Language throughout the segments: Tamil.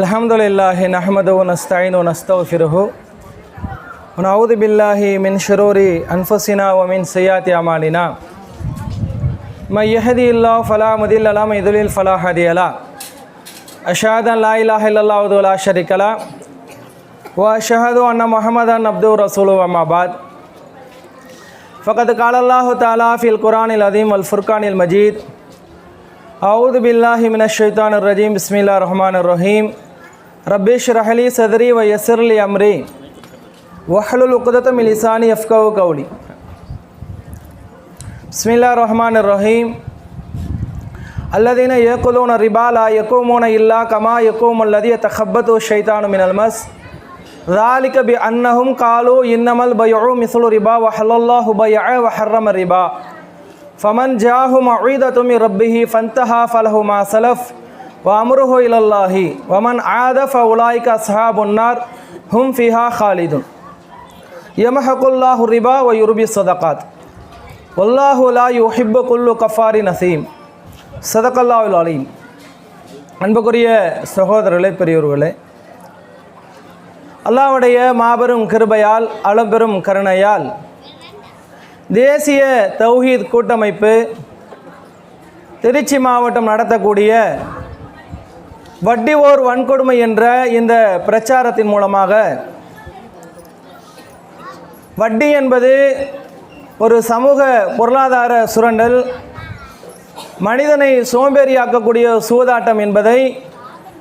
الحمد لله نحمده ونستعين ونستغفره ونعوذ بالله من شرور أنفسنا ومن سيئات أعمالنا. من يهدي الله فلا مضل له ومن يضلل فلا هادي له. أشهد أن لا إله إلا الله وحده لا شريك له وأشهد أن محمدا عبده ورسوله أما بعد. فقد قال الله تعالى في القرآن العظيم والفرقان المجيد أعوذ بالله من الشيطان الرجيم. بسم الله الرحمن الرحيم. رب اشرح لي صدري ويسر لي أمري. واحلل عقدة من لساني يفقهوا قولي. بسم الله الرحمن الرحيم. الذين يأكلون الربا لا يقومون إلا كما يقوم الذي يتخبطه الشيطان من المس. ذلك بأنهم قالوا إنما البيع مثل الربا وحل الله بيع وحرم الربا. ஃபமன் ஜாஹு மொய்தத்துமி ரப்பிஹி ஃபந்தஹா ஃபலஹுமா சலஃப் வமருஹு இலல்லாஹி வமன் ஆதஃப உலாய்க சஹாபுன்னார் ஹும் ஃபிஹா ஹாலிதுன் யமஹகுல்லாஹு ரிபா வ யுருபி சதகாத் வல்லாஹு லா யுஹிப்பு குல்லு கஃபாரி நசீம் சதகல்லாவுல் அலீம் அன்புக்குரிய சகோதரர்களே பெரியவர்களே அல்லாவுடைய மாபெரும் கிருபையால் அளம்பெரும் கருணையால் தேசிய தௌஹீத் கூட்டமைப்பு திருச்சி மாவட்டம் நடத்தக்கூடிய வட்டி ஓர் வன்கொடுமை என்ற இந்த பிரச்சாரத்தின் மூலமாக வட்டி என்பது ஒரு சமூக பொருளாதார சுரண்டல் மனிதனை சோம்பேறியாக்கக்கூடிய சூதாட்டம் என்பதை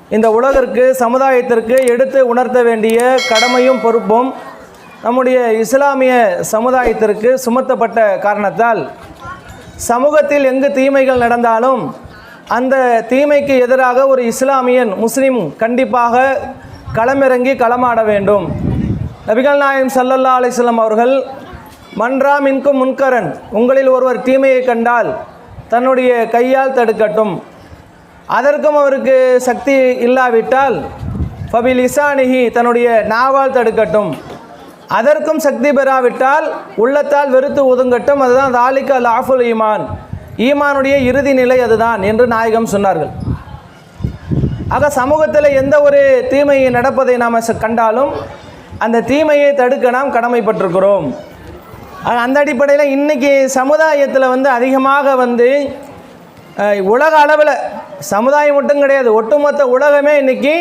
இந்த உலகிற்கு சமுதாயத்திற்கு எடுத்து உணர்த்த வேண்டிய கடமையும் பொறுப்பும் நம்முடைய இஸ்லாமிய சமுதாயத்திற்கு சுமத்தப்பட்ட காரணத்தால் சமூகத்தில் எங்கு தீமைகள் நடந்தாலும் அந்த தீமைக்கு எதிராக ஒரு இஸ்லாமியன் முஸ்லீம் கண்டிப்பாக களமிறங்கி களமாட வேண்டும். நபிகள் நாயம் சல்லல்லா அலிஸ்லாம் அவர்கள் மன்றாம் மின்கும் முன்கரன். உங்களில் ஒருவர் தீமையை கண்டால் தன்னுடைய கையால் தடுக்கட்டும். அதற்கும் அவருக்கு சக்தி இல்லாவிட்டால் ஃபபில் இசானிஹி தன்னுடைய நாவால் தடுக்கட்டும். அதற்கும் சக்தி பெறாவிட்டால் உள்ளத்தால் வெறுத்து ஒதுங்கட்டும். அதுதான் தாலிக் அல் ஆஃபுல் ஈமான். ஈமானுடைய இறுதி நிலை அதுதான் என்று நாயகம் சொன்னார்கள். ஆக சமூகத்தில் எந்த ஒரு தீமையை நடப்பதை நாம் கண்டாலும் அந்த தீமையை தடுக்க நாம் கடமைப்பட்டிருக்கிறோம். அந்த அடிப்படையில் இன்றைக்கி சமுதாயத்தில் வந்து அதிகமாக வந்து உலக அளவில் சமுதாயம் மட்டும் கிடையாது ஒட்டுமொத்த உலகமே இன்றைக்கி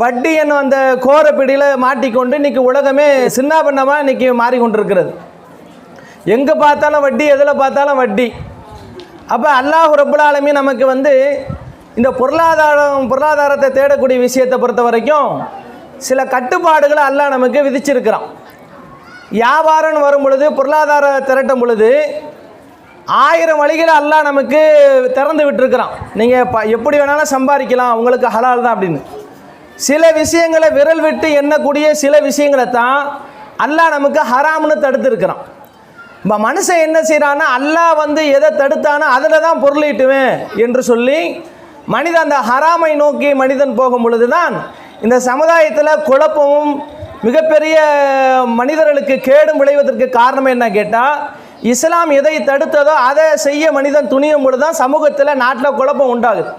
வட்டி என்னும் அந்த கோர பிடியில் மாட்டிக்கொண்டு இன்றைக்கி உலகமே சின்னாபண்ணமாக இன்றைக்கி மாறிக்கொண்டிருக்கிறது. எங்கே பார்த்தாலும் வட்டி எதில் பார்த்தாலும் வட்டி. அப்போ அல்லாஹ் ரப்புல் நமக்கு வந்து இந்த பொருளாதாரம் பொருளாதாரத்தை தேடக்கூடிய விஷயத்தை பொறுத்த வரைக்கும் சில கட்டுப்பாடுகளை அல்லாஹ் நமக்கு விதிச்சிருக்கிறான். வியாபாரம்னு வரும் பொழுது பொருளாதார திரட்டும் பொழுது ஆயிரம் வழிகளை அல்லாஹ் நமக்கு திறந்து விட்டுருக்கிறான். நீங்கள் ப எப்படி வேணாலும் சம்பாதிக்கலாம் உங்களுக்கு ஹலால் தான் அப்படின்னு. சில விஷயங்களை விரல் விட்டு எண்ணக்கூடிய சில விஷயங்களை தான் அல்லாஹ் நமக்கு ஹராம்னு தடுத்துருக்கிறான். இப்போ மனுஷன் என்ன செய்கிறான்னா அல்லாஹ் வந்து எதை தடுத்தானோ அதில் தான் பொருளீட்டுவேன் என்று சொல்லி மனிதன் அந்த ஹராமை நோக்கி மனிதன் போகும் பொழுது தான் இந்த சமுதாயத்தில் குழப்பமும் மிகப்பெரிய மனிதர்களுக்கு கேடும் விளைவதற்கு காரணம் என்ன கேட்டால் இஸ்லாம் எதை தடுத்ததோ அதை செய்ய மனிதன் துணியும் பொழுது தான் சமூகத்தில் நாட்டில் குழப்பம் உண்டாகுது.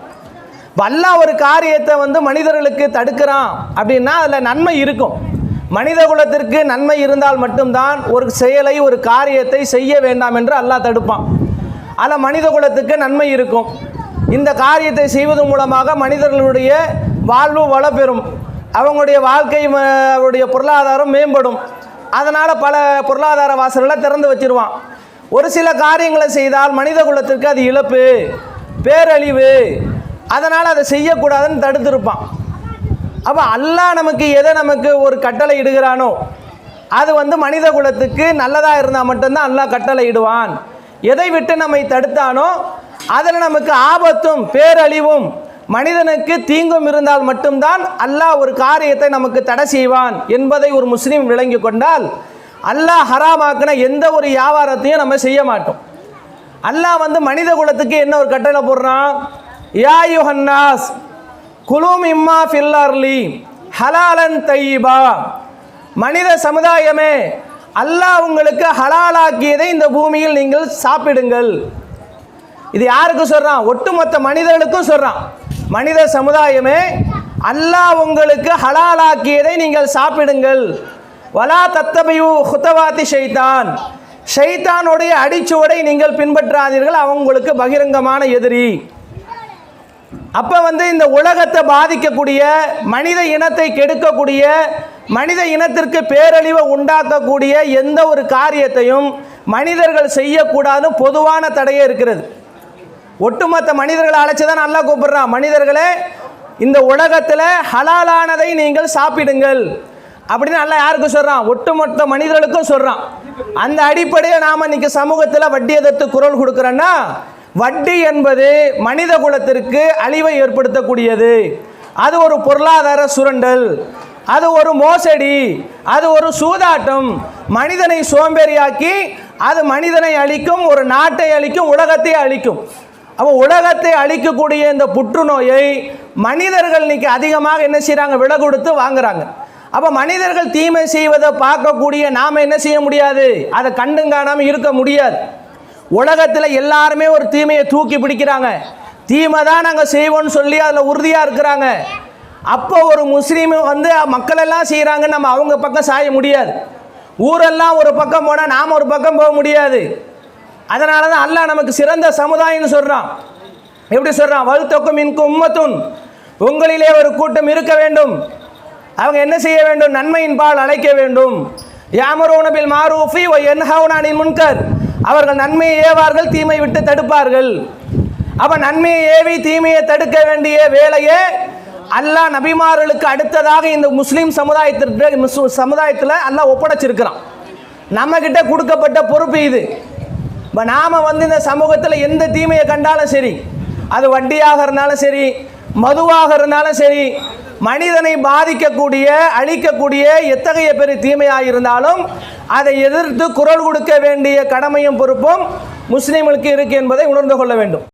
வல்லா ஒரு காரியத்தை வந்து மனிதர்களுக்கு தடுக்கிறான் அப்படின்னா அதில் நன்மை இருக்கும். மனித குலத்திற்கு நன்மை இருந்தால் மட்டும்தான் ஒரு செயலை ஒரு காரியத்தை செய்ய வேண்டாம் என்று அல்லாஹ் தடுப்பான். அதில் மனித குலத்துக்கு நன்மை இருக்கும். இந்த காரியத்தை செய்வதன் மூலமாக மனிதர்களுடைய வாழ்வு வளப்பெறும். அவங்களுடைய வாழ்க்கை அவருடைய பொருளாதாரம் மேம்படும். அதனால் பல பொருளாதார வாசல்களை திறந்து வச்சிருவான். ஒரு சில காரியங்களை செய்தால் மனித குலத்திற்கு அது இழப்பு பேரழிவு அதனால் அதை செய்யக்கூடாதுன்னு தடுத்திருப்பான். அப்போ அல்லாஹ் நமக்கு எதை நமக்கு ஒரு கட்டளை இடுகிறானோ அது வந்து மனித குலத்துக்கு நல்லதாக இருந்தால் மட்டும்தான் அல்லாஹ் கட்டளை இடுவான். எதை விட்டு நம்மை தடுத்தானோ அதில் நமக்கு ஆபத்தும் பேரழிவும் மனிதனுக்கு தீங்கும் இருந்தால் மட்டும்தான் அல்லாஹ் ஒரு காரியத்தை நமக்கு தடை செய்வான் என்பதை ஒரு முஸ்லீம் விளங்கி கொண்டால் அல்லாஹ் ஹராமாக்கின எந்த ஒரு வியாபாரத்தையும் நம்ம செய்ய மாட்டோம். அல்லாஹ் வந்து மனித குலத்துக்கு என்ன ஒரு கட்டளை போடுறான்? யா யுஹன்னாஸ் குலும் இம்மா ஃபில்லர்லி ஹலாலன் தையீபா. மனித சமுதாயமே அல்லாஹ் உங்களுக்கு ஹலாலாக்கியதை இந்த பூமியில் நீங்கள் சாப்பிடுங்கள். இது யாருக்கு சொல்கிறான் ஒட்டுமொத்த மனிதர்களுக்கும் சொல்கிறான் மனித சமுதாயமே அல்லாஹ் உங்களுக்கு ஹலாலாக்கியதை நீங்கள் சாப்பிடுங்கள். வலா தத்தபையு ஹுத்தவாத்தி ஷைத்தான். ஷைத்தானுடைய அடிச்சுவடை நீங்கள் பின்பற்றாதீர்கள். அவங்களுக்கு பகிரங்கமான எதிரி. அப்போ வந்து இந்த உலகத்தை பாதிக்கக்கூடிய மனித இனத்தை கெடுக்கக்கூடிய மனித இனத்திற்கு பேரழிவை உண்டாக்கக்கூடிய எந்த ஒரு காரியத்தையும் மனிதர்கள் செய்யக்கூடாதுன்னு பொதுவான தடையே இருக்கிறது. ஒட்டுமொத்த மனிதர்களை அழைச்சி தான் நல்லா கூப்பிடுறான். மனிதர்களே இந்த உலகத்தில் ஹலாலானதை நீங்கள் சாப்பிடுங்கள். அப்படின்னு நல்லா யாருக்கு சொல்கிறான் ஒட்டுமொத்த மனிதர்களுக்கும் சொல்கிறான் அந்த அடிப்படையில் நாம் இன்றைக்கி சமூகத்தில் வட்டி எதிர்த்து குரல் கொடுக்குறோன்னா வட்டி என்பது மனித குலத்திற்கு அழிவை ஏற்படுத்தக்கூடியது. அது ஒரு பொருளாதார சுரண்டல். அது ஒரு மோசடி. அது ஒரு சூதாட்டம். மனிதனை சோம்பேறியாக்கி அது மனிதனை அழிக்கும் ஒரு நாட்டை அழிக்கும் உலகத்தை அழிக்கும். அப்போ உலகத்தை அழிக்கக்கூடிய இந்த புற்றுநோயை மனிதர்கள் இன்னைக்கு அதிகமாக என்ன செய்கிறாங்க விலை கொடுத்து வாங்குறாங்க. அப்போ மனிதர்கள் தீமை செய்வதை பார்க்கக்கூடிய நாம் என்ன செய்ய முடியாது? அதை கண்டும் காணாமல் இருக்க முடியாது. உலகத்தில் எல்லாருமே ஒரு தீமையை தூக்கி பிடிக்கிறாங்க. தீமை தான் நாங்கள் செய்வோம்னு சொல்லி அதில் உறுதியாக இருக்கிறாங்க. அப்போ ஒரு முஸ்லீம் வந்து மக்கள் எல்லாம் நம்ம அவங்க பக்கம் சாய முடியாது. ஊரெல்லாம் ஒரு பக்கம் போனால் நாம் ஒரு பக்கம் போக முடியாது. அதனால தான் அல்லாஹ் நமக்கு சிறந்த சமுதாயம்னு சொல்கிறான் எப்படி சொல்கிறான் வலுத்தொக்கும் இன்கும் உம்மத்தும் உங்களிலே ஒரு கூட்டம் இருக்க வேண்டும். அவங்க என்ன செய்ய வேண்டும்? நன்மையின் பால் அழைக்க வேண்டும். யாமரோனபில் மாரூஃபி ஒ என்ஹவுனானின் முன்கர். அவர்கள் நன்மையை ஏவார்கள் தீமை விட்டு தடுப்பார்கள். அப்போ நன்மையை ஏவி தீமையை தடுக்க வேண்டிய வேலையை அல்லாஹ் நபிமார்களுக்கு அடுத்ததாக இந்த முஸ்லீம் சமுதாயத்திற்கு சமுதாயத்தில் அல்லாஹ் ஒப்படைச்சிருக்கிறான். நம்மக்கிட்ட கொடுக்கப்பட்ட பொறுப்பு இது. இப்போ நாம் வந்து இந்த சமூகத்தில் எந்த தீமையை கண்டாலும் சரி அது வட்டியாக இருந்தாலும் சரி மதுவாக இருந்தாலும் சரி மனிதனை பாதிக்கக்கூடிய அழிக்கக்கூடிய எத்தகைய பெரிய தீமையாக இருந்தாலும் அதை எதிர்த்து குரல் கொடுக்க வேண்டிய கடமையும் பொறுப்பும் முஸ்லீம்களுக்கு இருக்கு என்பதை உணர்ந்து கொள்ள வேண்டும்.